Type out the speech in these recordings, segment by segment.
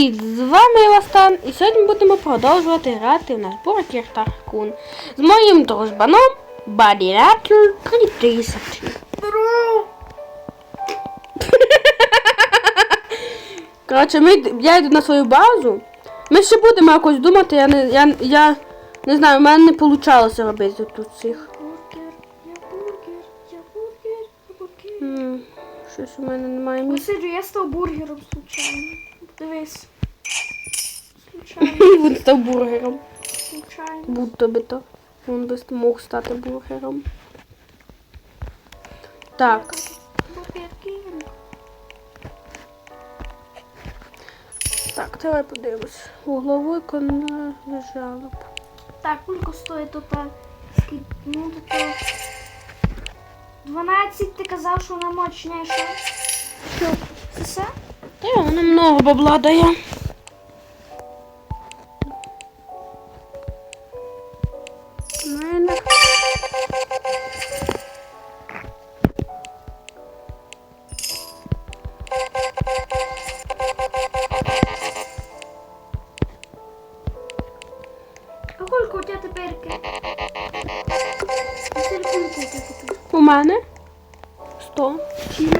Привіт! З вами Ластан і сьогодні будемо продовжувати грати в наш бургер Таркун з моїм дружбаном Баді Ратль 3000. Коротше, ми, я йду на свою базу. Ми ще будемо якось думати, я не, я, я не знаю, у мене не вийшло робити тут цих. Щось у мене немає місця. Я став бургером случайно. Дивись. Случайно, Він став бургером. случайно. Будто би то. Він би мог стати бургером. Так, так, давай подивимось. Угловик не лежала б. Так, кулько стоїть тут. а. Ну, тут. 12 ти казав, що вона мощніша. Що? Це все? Та вона много бабла дає. А кулько у тебе тепер? Василь, кулько у тебе тепер? У мене 100. Чим?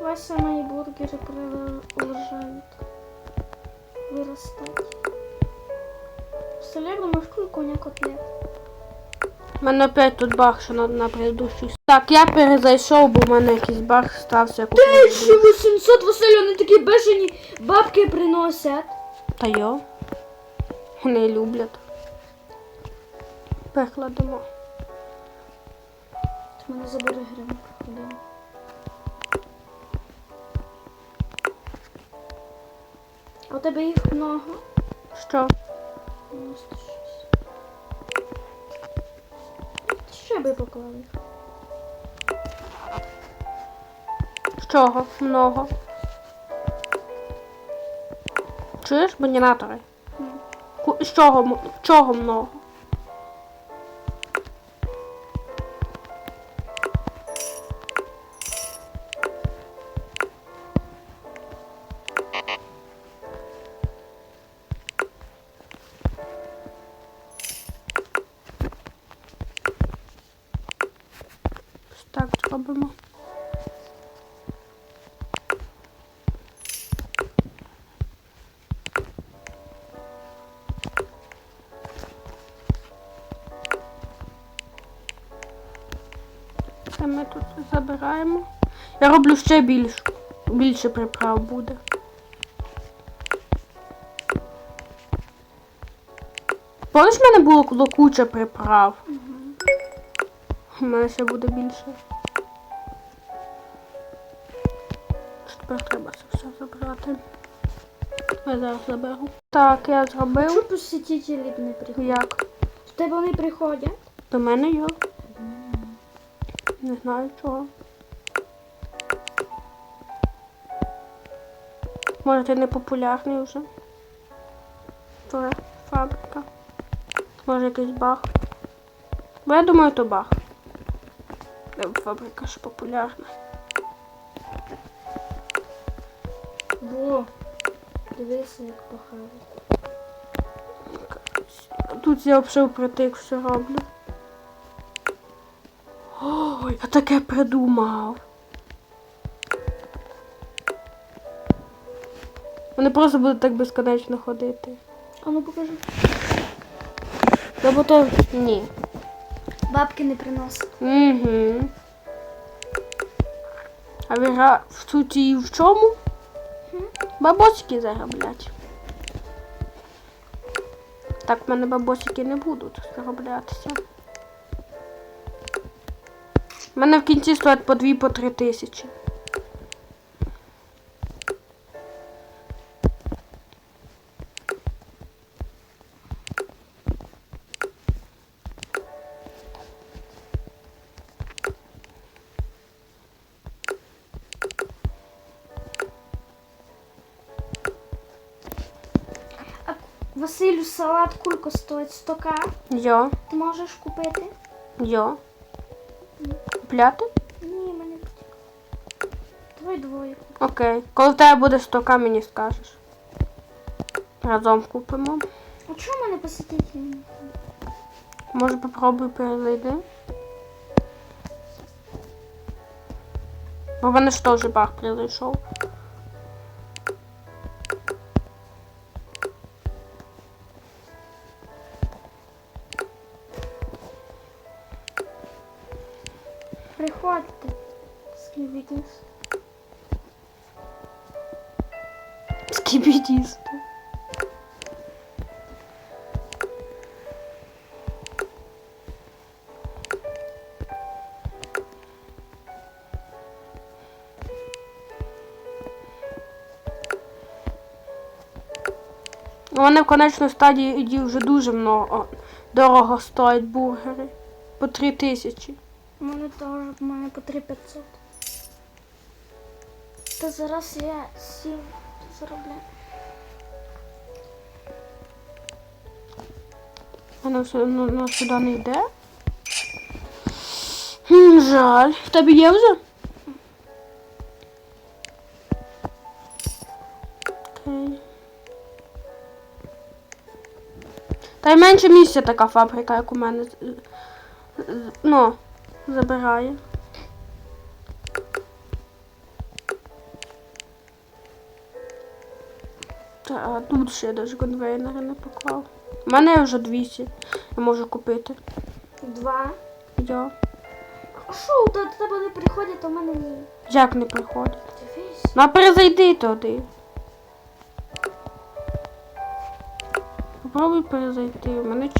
Вася мои бургеры продолжают вырастать. Представляю, думаешь, сколько у меня котлет? У мене опять тут баг, що на, на предыдущий. Так, я перезайшов, бо в мене якийсь баг стався. як у предыдущий. 1800, Василь, вони такі бешені бабки приносять. Та йо. Вони люблять. Перекладемо. Мене за бургерами приходили. А у тебе їх много? Що? 96. Ще би поклав їх. З чого? Много. Чуєш банінатори? Ні. З чого, чого много? Так. Це ми тут забираємо. Я роблю ще більш, більше приправ буде. Помниш, в мене було куча приправ? У мене ще буде більше. Тепер треба це все забрати. Я зараз заберу. Так, я Чому зробив. посетителі не приходять? Як? До тебе вони приходять? До мене йо. Не знаю чого. Може ти не популярний вже? Твоя фабрика. Може якийсь баг. Бо я думаю, то баг. Фабрика ж популярна. Во. Дивися, як пахали. Тут я взагалі впритик все роблю. Ой, я таке придумав. Вони просто будуть так безконечно ходити. А ну покажи. Бо то ні. Бабки не приносять. Угу. А віра в суті і в чому? Бабочки зароблять. Так в мене бабосики не будуть зароблятися. У мене в кінці стоять по 2 по 3 тисячі. Салат кулько стоїть 100к. Йо, Ти можеш купити? йо. купляти? Ні, мене потрібно. Давай двоє. Окей. Коли в тебе буде 100к, мені скажеш. Разом купимо. А в мене посетителі? Може попробуй перезайди. Бо в мене ж теж баг прийшов. Вони в конечній стадії вже дуже много дорого стоять бургери. По три тисячі. У мене теж в мене по 3500. Та зараз я 7 заробляю. Вона все одно ну, сюди не йде. Жаль. В тебе є вже? Та й менше місця така фабрика, як у мене. Ну, забирає. Та тут ще я навіть конвейнери не поклав. У мене вже 200. Я можу купити. Два. Я. А що, до тебе не приходять, а в мене ні. Як не приходить? Дивись. Ну, перезайди туди. Попробуй перезайти. Мене,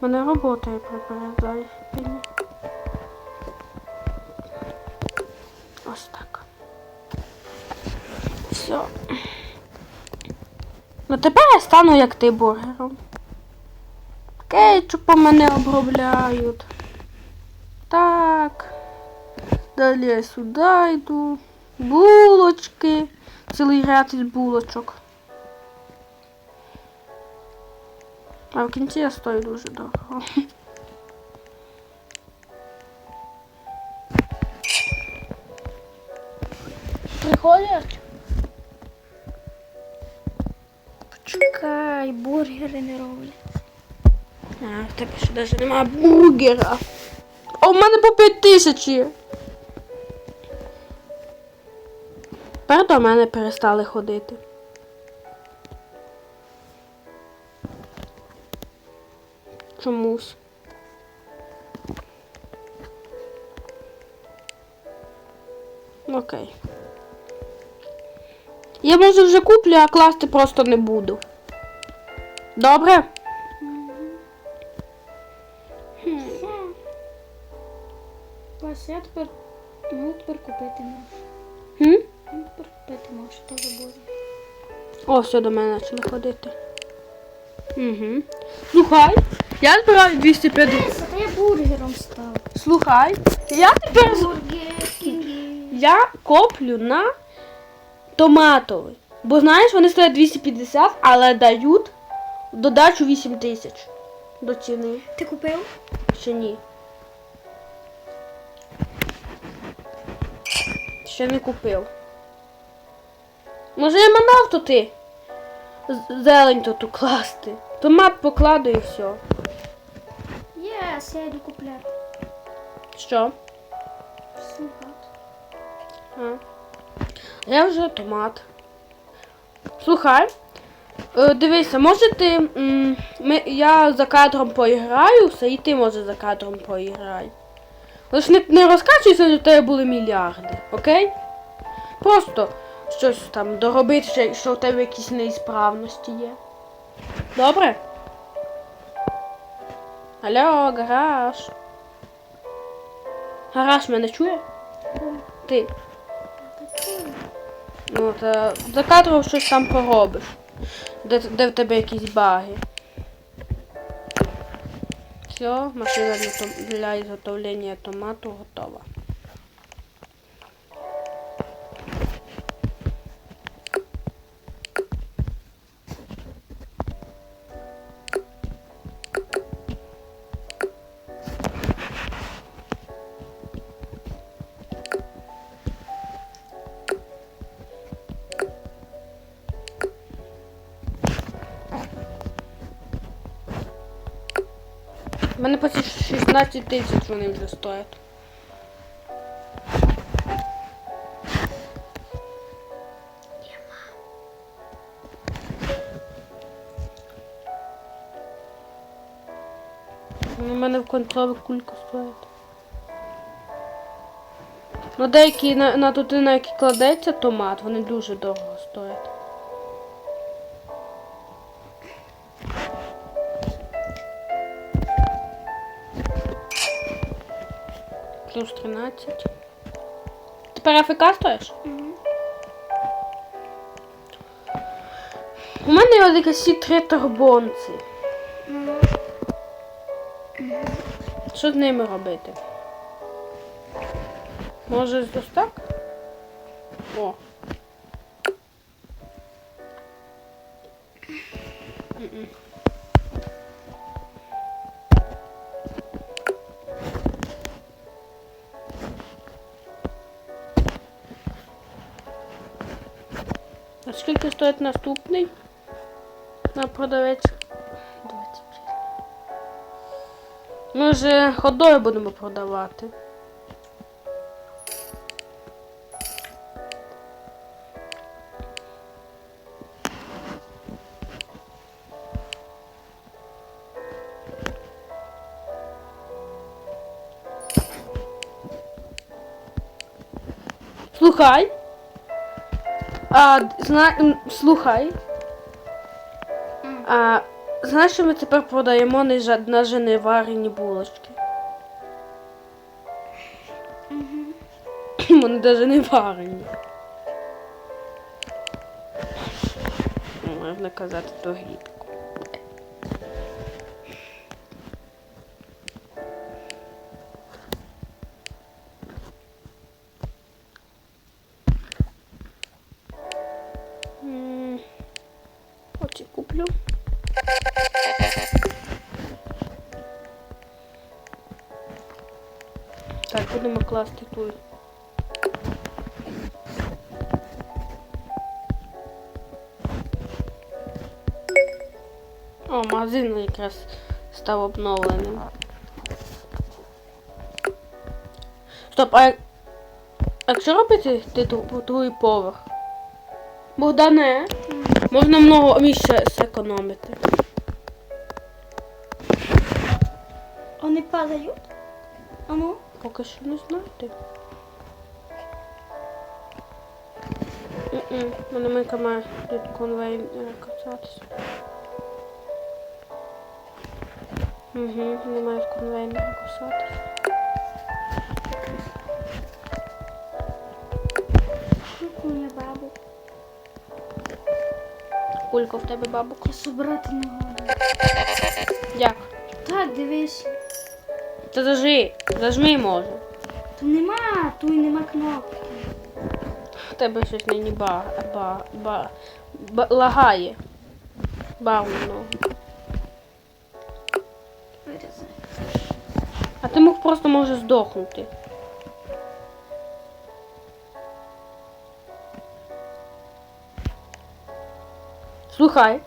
мене робота є при перезайденні. Ось так. Все. Ну тепер я стану як ти бургером. Кетчупом мене обробляють. Так. Далі я сюди йду. Булочки. Цілий ряд із булочок. А в кінці я стою дуже дорого. Приходять? Почекай, бургери не роблять. А, в тебе ще навіть немає бургера. А у мене по 5 тисяч. є. Тепер до мене перестали ходити. Чомусь. Окей. Я може вже куплю, а класти просто не буду. Добре? Вася, я тепер, ну тепер купити можу. Хм? Ну тепер купити можу, теж буде. О, все до мене почали ходити. Угу. Слухай, я збираю 250. Та я бургером став. Слухай, я тепер з- Бургер, кінги. я коплю на томатовий. Бо знаєш, вони стоять 250, але дають додачу 8 тисяч до ціни. Ти купив? Ще ні. Ще не купив. Може я манав то ти? З- Зелень тут укласти. Томат покладу і все. Єс, я йду купляти. Що? Слухати. А. Я вже томат. Слухай. Е, дивися, може ти. ми, я за кадром поіграюся, і ти може за кадром поіграй. Лиш не, не розкачуйся, що в тебе були мільярди, окей? Просто щось там доробити, що в тебе якісь неісправності є. Добре? Алло, гараж. Гараж мене чує? Ти. Ну, та за кадром щось там поробиш. Де, де в тебе якісь баги. Все, машина для, для изготовления томату готова. 16 тисяч вони вже стоять. У мене в контролі кулька стоїть. Ну деякі на, на туди, на які кладеться томат, вони дуже дорого стоять. Плюс 13. Тепер АФК стоїш? Угу. У мене є якісь три турбонці. Угу. Що з ними робити? Може ось так? О. скільки стоїть наступний? На продавець? 25. Ми вже ходою будемо продавати. Слухай. А, зна... слухай. А, знаєш, що ми тепер продаємо нажені варені булочки? Вони навіть не варені. Можна казати, то гідко. Оці куплю. Так, будемо класти тут. О, магазин якраз став обновленим. Стоп, а якщо робити ти другий поверх? Богдане, можна много місця зекономити. Вони падають? А ну? Поки що не знаєте. Мене мика має тут конвейер касатися. Угу, не має з конвейера касатися. Прикольно, бабу. Кулька в тебе бабука. Я собрати не можу. Як? Так, дивись. Та зажи, зажми може. Тут нема, тут нема кнопки. В тебе щось нині ба, ба, ба, ба, лагає. Бавно. Вирізай. А ти мог просто може здохнути. Слухай,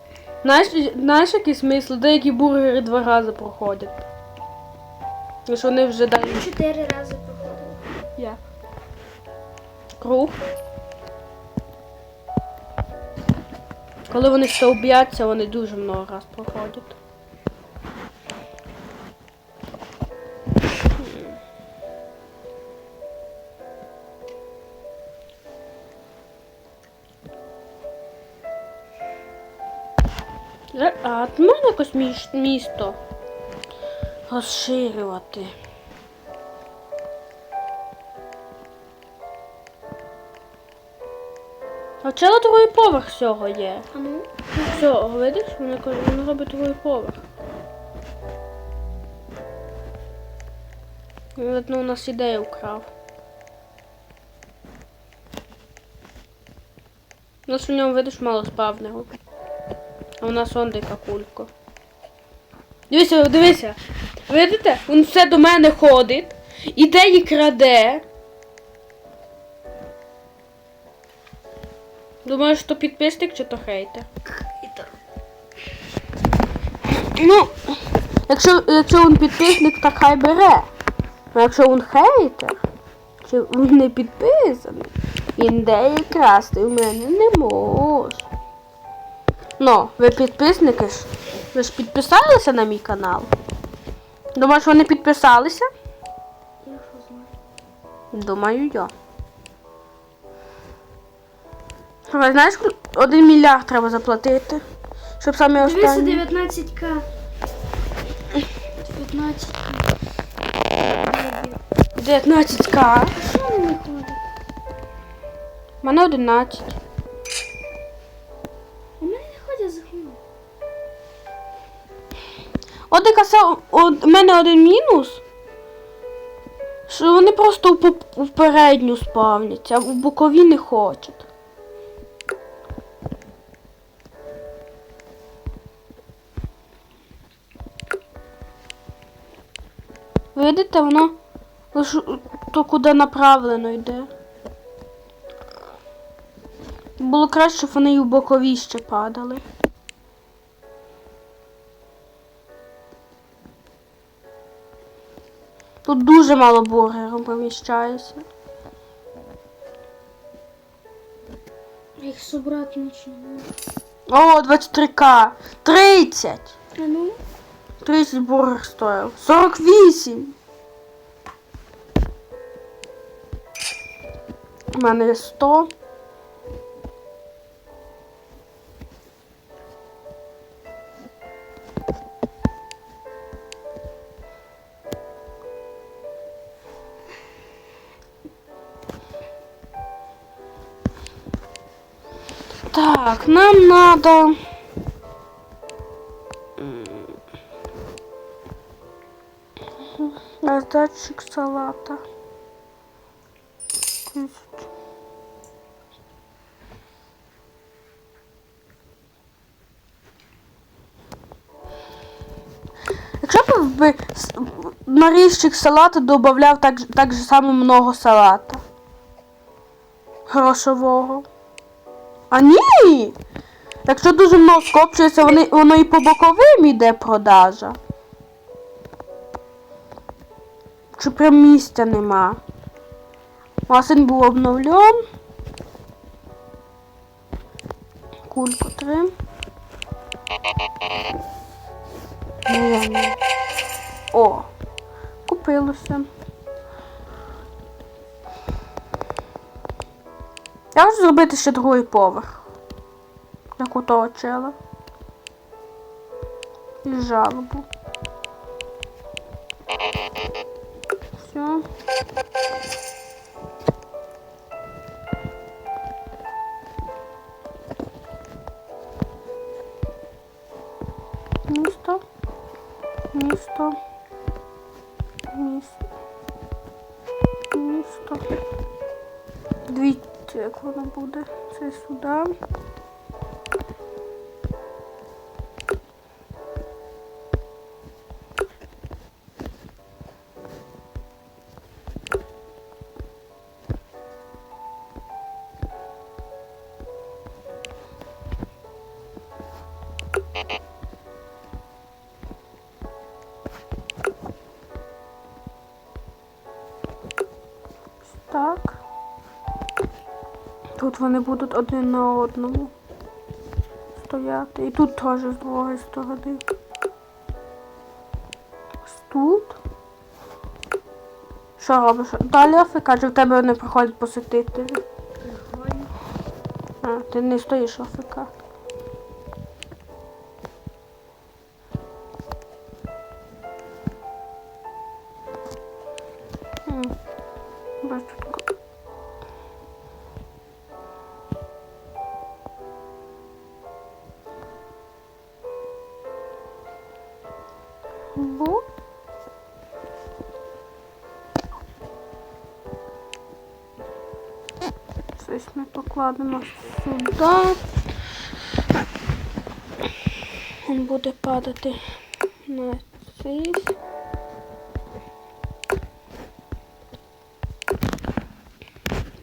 знаєш, знаєш який смисл? Деякі бургери два рази проходять. Тому що вони вже далі. Чотири рази проходили. як? Круг. Коли вони стовб'яться, вони дуже много раз проходять. А можна якось місто розширювати? А вчора другий поверх всього є. А ну? Все, видиш, каже, вона робить другий поверх. Видно, у нас ідею вкрав. У нас у ньому, видиш, мало спавнеру. А у нас он дика кулька. Дивися, дивися. Видите? Він все до мене ходить, іде і краде. Думаєш, що підписник чи то хейтер? Так. Ну, Якщо, якщо він підписник, так хай бере. А якщо він хейтер, чи він не підписаний, він де і красти в мене не може. Ну, ви підписники ж. Ви ж підписалися на мій канал? Думаєш, вони підписалися? Я що знаю. Думаю, я. Ви знаєш, один мільярд треба заплатити, щоб саме останні. 19к. 19к. 19к. А що не виходить? У мене 11. От яка у мене один мінус. Що вони просто в передню спавняться, а в бокові не хочуть. Видите, воно лише то куди направлено йде. Було краще, щоб вони і в бокові ще падали. Тут дуже мало бургерів поміщається. Їх собрати нічого. О, 23к! 30! А ну? 30 бургер стоїв. 48! У мене є 100. Так, нам надо... Раздатчик салата. Якщо б ви с- на різчик салату додавав так, так же само много салата. Грошового. А ні! Якщо дуже много скопчується, вони, воно і по боковим йде продажа. Чи прям місця нема. Масин був обновлен. Кульку 3. Ні. О, купилося. Я хочу зробити ще другий поверх. Як у того чела. І жалобу. Все. Місто. Місто. Буде. Тут вони будуть один на одному стояти. І тут теж з другої сторони. Ось тут. Що робиш? Далі чи в тебе не приходять посетителі? А, ти не стоїш АФК. Покладемо сюди. Він буде падати на цей.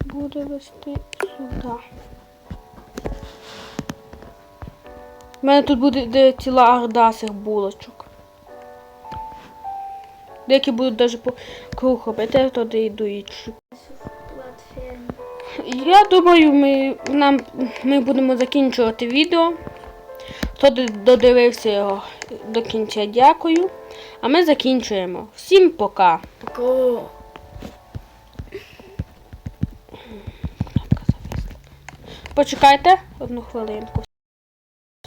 Буде вести сюди. У мене тут буде де ціла орда цих булочок. Деякі будуть навіть по круг робити, то йдуть. Платформі. Я думаю, ми, нам, ми будемо закінчувати відео. Хто додивився його до кінця, дякую. А ми закінчуємо. Всім пока. Пока. Почекайте одну хвилинку.